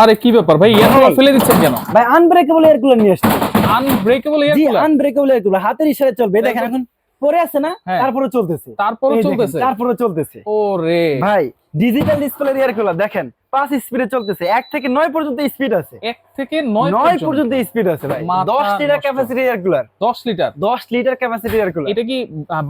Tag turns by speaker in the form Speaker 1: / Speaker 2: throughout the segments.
Speaker 1: আরে কি ব্যাপার ভাই কুলার ফেলে দিচ্ছেন কেন?
Speaker 2: ভাই আনব্রেকেবল এয়ার কুলার নিয়ে আসছে।
Speaker 1: আনব্রেকেবল এয়ার
Speaker 2: জি
Speaker 1: কুলার
Speaker 2: আনব্রেকেবল এয়ার কুলার হাতের ইশারায় চলবে দেখেন এখন। পরে আছে না
Speaker 1: হ্যাঁ।
Speaker 2: তারপরে চলতেছে।
Speaker 1: তারপরে চলতেছে?
Speaker 2: তারপরে চলতেছে।
Speaker 1: ও রে
Speaker 2: ভাই ডিজিটাল ডিসপ্লে এয়ার কুলার দেখেন পাঁচ স্পিডে চলতেছে। এক থেকে নয় পর্যন্ত স্পিড আছে।
Speaker 1: এক থেকে নয় পর্যন্ত।
Speaker 2: স্পিড আছে ভাই। দশ লিটার ক্যাপাসিটি এয়ার কুলার
Speaker 1: দশ লিটার
Speaker 2: দশ লিটার ক্যাপাসিটি এয়ার কুলার
Speaker 1: এটা কি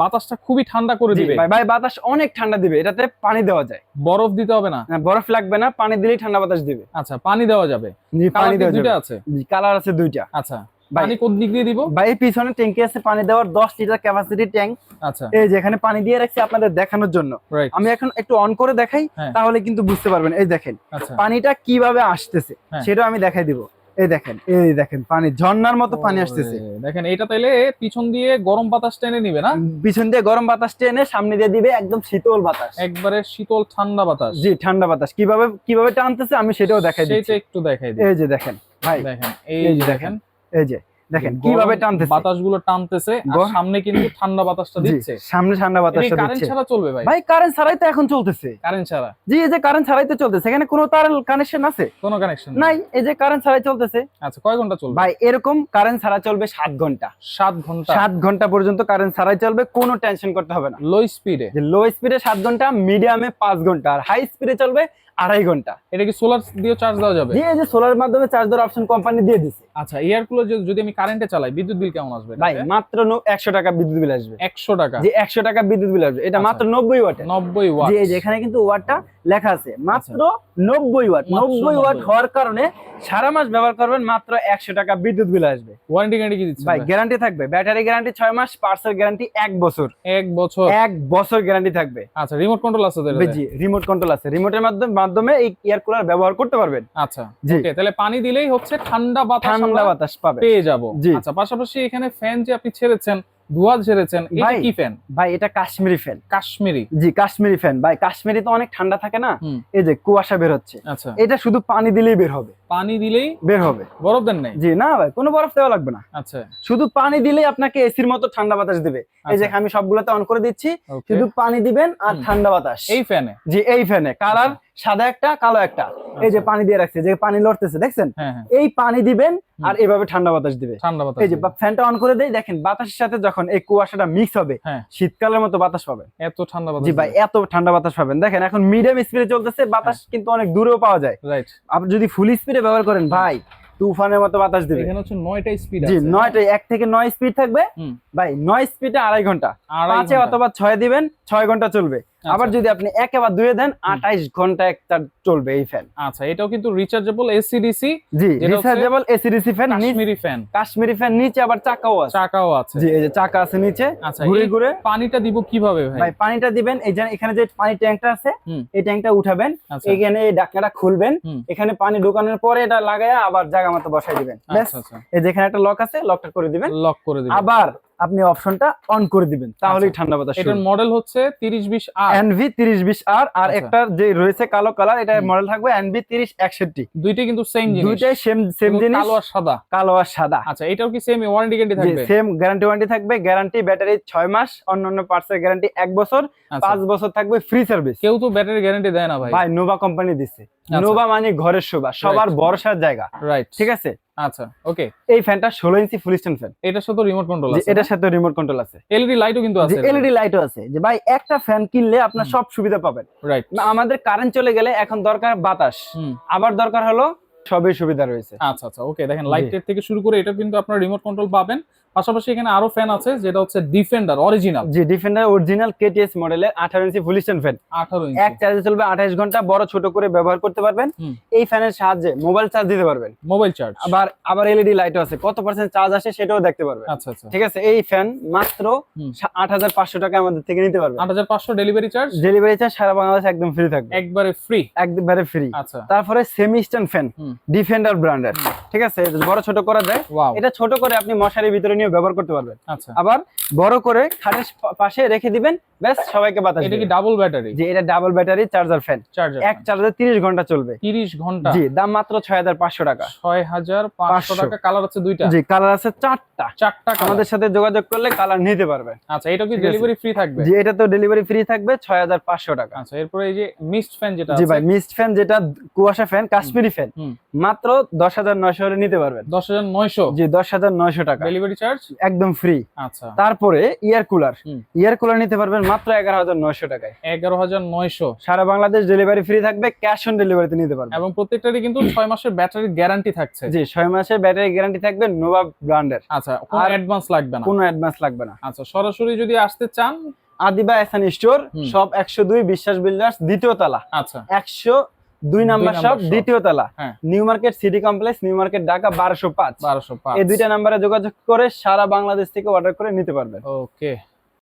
Speaker 1: বাতাসটা খুবই ঠান্ডা করে দিবে?
Speaker 2: ভাই ভাই বাতাস অনেক ঠান্ডা দিবে। এটাতে পানি দেওয়া যায়।
Speaker 1: বরফ দিতে হবে না?
Speaker 2: না, বরফ লাগবে না পানি দিলেই ঠান্ডা বাতাস দিবে।
Speaker 1: আচ্ছা পানি দেওয়া যাবে।
Speaker 2: জি পানি দেওয়া যাবে।
Speaker 1: আছে?
Speaker 2: কালার আছে দুইটা।
Speaker 1: আচ্ছা। পানি কোন দিক দিয়ে দিব?
Speaker 2: ভাই পিছনে ট্যাঙ্কি আছে পানি দেওয়ার দশ লিটার ক্যাপাসিটি ট্যাঙ্ক।
Speaker 1: আচ্ছা।
Speaker 2: এই যে এখানে পানি দিয়ে রাখছি আপনাদের দেখানোর জন্য। আমি এখন একটু অন করে দেখাই
Speaker 1: হ্যাঁ।
Speaker 2: তাহলে কিন্তু বুঝতে পারবেন। এই দেখেন
Speaker 1: আচ্ছা।
Speaker 2: পানিটা কীভাবে আসতেছে
Speaker 1: হ্যাঁ।
Speaker 2: সেটা আমি দেখাই দিব। এই দেখেন এই দেখেন পানি ঝর্ণার মতো পানি আসতেছে।
Speaker 1: দেখেন এটা তাইলে পিছন দিয়ে গরম বাতাস টেনে নিবে না?
Speaker 2: পিছন দিয়ে গরম বাতাস টেনে সামনে দিয়ে দিবে একদম শীতল বাতাস।
Speaker 1: একবারে শীতল ঠান্ডা বাতাস।
Speaker 2: জি ঠান্ডা বাতাস। কীভাবে কীভাবে টানতেছে আমি সেটাও দেখাই
Speaker 1: সেটা
Speaker 2: দিচ্ছি
Speaker 1: একটু দেখাই দিই।
Speaker 2: এই যে দেখেন ভাই।
Speaker 1: দেখেন এই যে দেখেন।
Speaker 2: এই যে দেখেন কীভাবে টানতেছে।
Speaker 1: বাতাসগুলো টানতেছে আর সামনে কিন্তু ঠান্ডা বাতাসটা দিচ্ছে।
Speaker 2: সামনে ঠান্ডা বাতাসটা
Speaker 1: কারেন্ট ছাড়া চলবে ভাই।
Speaker 2: ভাই কারেন্ট ছাড়াই তো এখন চলতেছে।
Speaker 1: কারেন্ট ছাড়া।
Speaker 2: জি এই যে কারেন্ট ছাড়াই তো চলতেছে। এখানে কোনো তার কানেকশন আছে?
Speaker 1: কোনো কানেকশন
Speaker 2: নাই। এই যে কারেন্ট ছাড়াই চলতেছে।
Speaker 1: আচ্ছা কয় ঘণ্টা চলবে?
Speaker 2: ভাই এরকম কারেন্ট ছাড়া চলবে সাত ঘণ্টা।
Speaker 1: সাত ঘণ্টা।
Speaker 2: সাত ঘণ্টা পর্যন্ত কারেন্ট ছাড়াই চলবে কোনো টেনশন করতে হবে না।
Speaker 1: লো স্পিডে
Speaker 2: যে লো স্পিডে সাত ঘণ্টা মিডিয়ামে পাঁচ ঘণ্টা। আর হাই স্পিডে চলবে আড়াই ঘণ্টা।
Speaker 1: এটা কি সোলার দিয়ে চার্জ দেওয়া যাবে?
Speaker 2: জি এই যে সোলার মাধ্যমে চার্জ দেওয়ার অপশন কোম্পানি দিয়ে দিছে।
Speaker 1: আচ্ছা এয়ার কুলার যদি আমি কারেন্টে চালাই বিদ্যুৎ বিল কেমন আসবে
Speaker 2: ভাই মাত্র একশো টাকা বিদ্যুৎ বিল আসবে।
Speaker 1: একশো টাকা।
Speaker 2: যে একশো টাকা বিদ্যুৎ বিল আসবে এটা
Speaker 1: আচ্ছা।
Speaker 2: মাত্র নব্বই ওয়াট।
Speaker 1: নব্বই ওয়াট।
Speaker 2: জি যে এখানে কিন্তু ওয়াটটা লেখা আছে মাত্র নব্বই ওয়াট।
Speaker 1: মাত্র
Speaker 2: নব্বই ওয়াট হওয়ার কারণে সারা মাস ব্যবহার করবেন মাত্র একশো টাকা বিদ্যুৎ বিল আসবে।
Speaker 1: ওয়ারেন্টি গ্যারান্টি কি দিচ্ছে
Speaker 2: ভাই গ্যারান্টি থাকবে। ব্যাটারি গ্যারান্টি ছয় মাস পার্সেল গ্যারান্টি এক বছর।
Speaker 1: এক বছর।
Speaker 2: এক বছর গ্যারান্টি থাকবে।
Speaker 1: আচ্ছা রিমোট কন্ট্রোল আছে তো এটাতে?
Speaker 2: জি রিমোট কন্ট্রোল আছে। রিমোটের মাধ্যমে মাধ্যমে এই এয়ার কুলার ব্যবহার করতে পারবেন।
Speaker 1: আচ্ছা
Speaker 2: জি।
Speaker 1: ওকে তাহলে পানি দিলেই হচ্ছে ঠান্ডা বাতাস
Speaker 2: ঠান্ডা বাতাস পাবে।
Speaker 1: পেয়ে যাব।
Speaker 2: জি।
Speaker 1: আচ্ছা পাশাপাশি এখানে ফ্যান যে আপনি ছেড়েছেন ধোয়া ছেড়েছেন এটা
Speaker 2: ভাই।
Speaker 1: কি ফ্যান
Speaker 2: ভাই এটা কাশ্মীরি ফ্যান
Speaker 1: কাশ্মীরি।
Speaker 2: জি কাশ্মীরি ফ্যান ভাই কাশ্মীরি তো অনেক ঠান্ডা থাকে না? এই যে কুয়াশা বের হচ্ছে।
Speaker 1: আচ্ছা।
Speaker 2: এটা শুধু পানি দিলেই বের হবে।
Speaker 1: পানি দিলেই
Speaker 2: বের হবে।
Speaker 1: বরফ দেন নাই?
Speaker 2: জি না ভাই কোনো বরফ দেওয়া লাগবে না।
Speaker 1: আচ্ছা।
Speaker 2: শুধু পানি দিলেই আপনাকে এসির মতো ঠান্ডা বাতাস দিবে। এই যে
Speaker 1: আচ্ছা,
Speaker 2: আমি সবগুলোতে অন করে দিচ্ছি শুধু পানি দিবেন আর ঠান্ডা বাতাস।
Speaker 1: এই ফ্যানে
Speaker 2: জি এই ফ্যানে কালার সাদা একটা কালো একটা। এই যে
Speaker 1: আচ্ছা।
Speaker 2: পানি দিয়ে রাখছে যে পানি লড়তেছে দেখছেন?
Speaker 1: হ্যাঁ হ্যাঁ।
Speaker 2: এই পানি দিবেন আর এভাবে ঠান্ডা বাতাস দিবে।
Speaker 1: ঠান্ডা বাতাস
Speaker 2: এই যে ফ্যানটা অন করে দেই দেখেন বাতাসের সাথে যখন এই কুয়াশাটা মিক্স হবে
Speaker 1: হ্যাঁ।
Speaker 2: শীতকালের মতো বাতাস পাবেন।
Speaker 1: এত ঠান্ডা বাতাস
Speaker 2: জি ভাই এত ঠান্ডা বাতাস পাবেন। দেখেন এখন মিডিয়াম স্পিডে চলতেছে বাতাস। কিন্তু অনেক দূরেও পাওয়া যায়।
Speaker 1: রাইট
Speaker 2: আপনি যদি ফুল স্পিডে ব্যবহার করেন ভাই। তুফানের মতো বাতাস দেবে।
Speaker 1: এখানে হচ্ছে নয়টা স্পিড আছে
Speaker 2: জি
Speaker 1: আছে।
Speaker 2: নয়টা এক থেকে 9 স্পিড থাকবে। ভাই 9 স্পিডে আড়াই ঘণ্টা।
Speaker 1: আড়াই
Speaker 2: পাঁচে
Speaker 1: ঘণ্টা।
Speaker 2: অথবা 6 দিবেন 6 ঘণ্টা চলবে। আবার যদি আপনি একে বা দুয়ে দেন আঠাইশ ঘণ্টা একটা চলবে এই ফ্যান
Speaker 1: আচ্ছা এটাও কিন্তু রিচার্জেবল এসিডিসি
Speaker 2: জি rechargeable AC DC fan
Speaker 1: Kashmiri fan
Speaker 2: Kashmiri fan নিচে আবার চাকাও আছে।
Speaker 1: চাকাও আছে।
Speaker 2: জি এই যে চাকা আছে নিচে
Speaker 1: আচ্ছা
Speaker 2: ঘুরে ঘুরে।
Speaker 1: পানিটা দিব কীভাবে ভাই?
Speaker 2: ভাই পানিটা দিবেন এই যে এখানে যে পানি ট্যাঙ্কটা আছে। এই ট্যাঙ্কটা উঠাবেন
Speaker 1: আচ্ছা।
Speaker 2: এখানে এই ঢাকনাটা খুলবেন এখানে পানি ঢোকানোর পরে এটা লাগায়া আবার জায়গা মতো বসাই দিবেন।
Speaker 1: আচ্ছা আচ্ছা।
Speaker 2: এই যেখানে একটা লক আছে লকটা করে দিবেন।
Speaker 1: লক করে দিবেন।
Speaker 2: আবার আপনি অপশনটা অন করে দিবেন। তাহলেই
Speaker 1: আচ্ছা।
Speaker 2: ঠান্ডা বাতাস
Speaker 1: এটার মডেল হচ্ছে 30 20 আর।
Speaker 2: এনভি তিরিশ বিশ আর আর
Speaker 1: আচ্ছা।
Speaker 2: একটা যে রয়েছে কালো কালার এটা মডেল থাকবে এনভি তিরিশ একষট্টি।
Speaker 1: দুইটাই কিন্তু সেম জিনিস।
Speaker 2: দুইটাই সেম সেম জিনিস।
Speaker 1: কালো আর সাদা।
Speaker 2: কালো আর সাদা।
Speaker 1: আচ্ছা এটাও কি সেম ওয়ারেন্টি গ্যারান্টি থাকবে?
Speaker 2: সেম গ্যারান্টি ওয়ারেন্টি থাকবে। গ্যারান্টি ব্যাটারি ছয় মাস অন্যান্য পার্টসের গ্যারান্টি এক বছর।
Speaker 1: আচ্ছা।
Speaker 2: পাঁচ বছর থাকবে ফ্রি সার্ভিস
Speaker 1: কেউ তো ব্যাটারি গ্যারান্টি দেয় না ভাই।
Speaker 2: ভাই নোভা কোম্পানি দিচ্ছে
Speaker 1: আচ্ছা।
Speaker 2: নোভা মানে ঘরের শোভা সবার. ভরসার জায়গা।
Speaker 1: রাইট
Speaker 2: ঠিক আছে?
Speaker 1: আচ্ছা ওকে।
Speaker 2: এই ফ্যানটা ষোলো ইঞ্চি ফুল স্ট্যান্ড ফ্যান
Speaker 1: এটার সাথে রিমোট কন্ট্রোল আছে।
Speaker 2: এটার সাথে রিমোট কন্ট্রোল আছে।
Speaker 1: এলইডি লাইটও কিন্তু আছে
Speaker 2: এলইডি লাইটও আছে। যে ভাই একটা ফ্যান কিনলে আপনার সব সুবিধা পাবেন।
Speaker 1: রাইট
Speaker 2: আমাদের কারেন্ট চলে গেলে এখন দরকার বাতাস। আবার দরকার হলো সবই সুবিধা রয়েছে।
Speaker 1: আচ্ছা আচ্ছা ওকে দেখেন লাইটের থেকে শুরু করে এটা কিন্তু আপনার রিমোট কন্ট্রোল পাবেন। পাশাপাশি এখানে আরও ফ্যান আছে যেটা হচ্ছে ডিফেন্ডার অরিজিনাল
Speaker 2: জি ডিফেন্ডার অরিজিনাল কেটিএস মডেলের আঠারো ইঞ্চি ফুল স্ট্যান্ড ফ্যান
Speaker 1: আঠারো
Speaker 2: এক চার্জে চলবে আঠাইশ ঘণ্টা বড় ছোট করে ব্যবহার করতে পারবেন। এই ফ্যানের সাহায্যে মোবাইল চার্জ দিতে পারবেন।
Speaker 1: মোবাইল চার্জ
Speaker 2: আবার আবার এলইডি লাইটও আছে কত পার্সেন্ট চার্জ আসে সেটাও দেখতে পারবেন।
Speaker 1: আচ্ছা আচ্ছা।
Speaker 2: ঠিক আছে এই ফ্যান মাত্র
Speaker 1: হুম।
Speaker 2: আট হাজার পাঁচশো টাকা আমাদের থেকে নিতে পারবেন।
Speaker 1: আট হাজার পাঁচশো ডেলিভারি চার্জ
Speaker 2: ডেলিভারি চার্জ সারা বাংলাদেশ একদম ফ্রি থাকবে।
Speaker 1: একবারে ফ্রি
Speaker 2: একবারে ফ্রি
Speaker 1: আচ্ছা।
Speaker 2: তারপরে সেমি স্ট্যান্ড ফ্যান ডিফেন্ডার ব্র্যান্ডের ঠিক আছে এটা বড় ছোট করা যায়। এটা ছোট করে আপনি মশারির ভিতরে নিয়ে ব্যবহার করতে পারবেন।
Speaker 1: আচ্ছা।
Speaker 2: আবার বড় করে খাটের পাশে রেখে দিবেন ব্যাস সবাইকে বাতাস
Speaker 1: এটা কি ডাবল ব্যাটারি
Speaker 2: জি এটা double battery charger fan
Speaker 1: charger
Speaker 2: এক চার্জে তিরিশ ঘণ্টা চলবে।
Speaker 1: তিরিশ ঘণ্টা?
Speaker 2: জি দাম মাত্র ছয় হাজার পাঁচশো টাকা।
Speaker 1: ছয় হাজার পাঁচশো
Speaker 2: 500
Speaker 1: টাকা কালার আছে দুইটা।
Speaker 2: জি কালার আছে চারটা।
Speaker 1: চারটা
Speaker 2: আমাদের সাথে যোগাযোগ করলে কালার নিতে পারবেন
Speaker 1: আচ্ছা এটা কি ডেলিভারি ফ্রি থাকবে?
Speaker 2: জি এটা তো ডেলিভারি ফ্রি থাকবে ছয় হাজার পাঁচশো টাকা।
Speaker 1: আচ্ছা এরপরে এই যে মিস্ট ফ্যান যেটা
Speaker 2: জি ভাই মিস্ট ফ্যান যেটা কুয়াশা ফ্যান কাশ্মীরি ফ্যান মাত্র দশ হাজার নয়শো হলে নিতে পারবেন।
Speaker 1: দশ হাজার নয়শো?
Speaker 2: জি দশ হাজার নয়শো টাকা।
Speaker 1: ডেলিভারি চার্জ
Speaker 2: একদম ফ্রি
Speaker 1: আচ্ছা।
Speaker 2: তারপরে ইয়ার কুলার ইয়ার কুলার নিতে পারবেন মাত্র এগারো হাজার নয়শো টাকায়।
Speaker 1: এগারো হাজার নয়শো।
Speaker 2: সারা বাংলাদেশ ডেলিভারি ফ্রি থাকবে ক্যাশ অন ডেলিভারিতে নিতে পারবে।
Speaker 1: এবং প্রত্যেকটারই কিন্তু ছয় মাসের ব্যাটারির গ্যারান্টি থাকছে।
Speaker 2: জি ছয় মাসের ব্যাটারি গ্যারান্টি থাকবে নোভা ব্র্যান্ডের
Speaker 1: আচ্ছা কোনো অ্যাডভান্স লাগবে না?
Speaker 2: কোনো অ্যাডভান্স লাগবে না।
Speaker 1: আচ্ছা সরাসরি যদি আসতে চান?
Speaker 2: আদিবা এসান স্টোর সব একশো দুই বিশ্বাস বিল্ডার্স দ্বিতীয় তলা।
Speaker 1: আচ্ছা।
Speaker 2: একশো দুই নাম্বার সব। দ্বিতীয় তলা।
Speaker 1: হ্যাঁ।
Speaker 2: New market city complex new market Dhaka বারোশো পাঁচ।
Speaker 1: বারোশো পাঁচ।
Speaker 2: এই দুইটা নাম্বারে যোগাযোগ করে সারা বাংলাদেশ থেকে অর্ডার করে নিতে পারবেন।
Speaker 1: ওকে